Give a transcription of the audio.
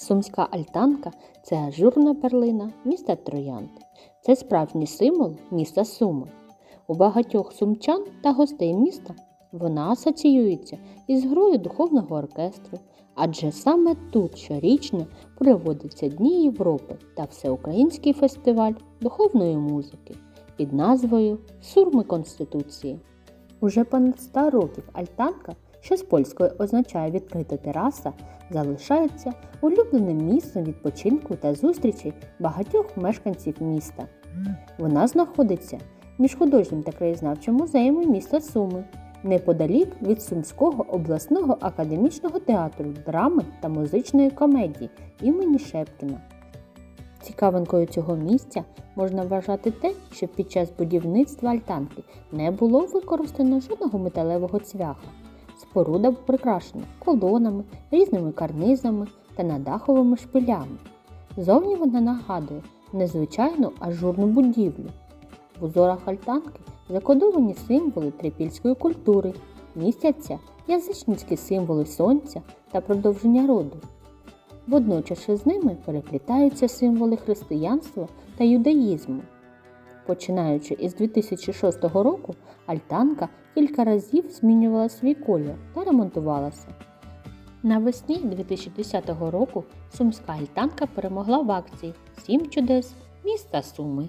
Сумська альтанка це ажурна перлина міста Троянд. Це справжній символ міста Суми. У багатьох сумчан та гостей міста вона асоціюється із грою духовного оркестру, адже саме тут щорічно проводяться Дні Європи та Всеукраїнський фестиваль духовної музики під назвою Сурми Конституції. Уже понад 100 років альтанка, що з польської означає відкрита тераса, залишається улюбленим місцем відпочинку та зустрічей багатьох мешканців міста. Вона знаходиться між художнім та краєзнавчим музеями міста Суми, неподалік від Сумського обласного академічного театру драми та музичної комедії імені Шепкіна. Цікавинкою цього місця можна вважати те, що під час будівництва альтанки не було використано жодного металевого цвяха. Споруда прикрашена колонами, різними карнизами та надаховими шпилями. Зовні вона нагадує незвичайну ажурну будівлю. В узорах альтанки закодовані символи трипільської культури, містяться язичницькі символи сонця та продовження роду. Водночас із ними переплітаються символи християнства та юдаїзму. Починаючи із 2006 року, альтанка кілька разів змінювала свій колір та ремонтувалася. Навесні 2010 року сумська альтанка перемогла в акції Сім чудес міста Суми.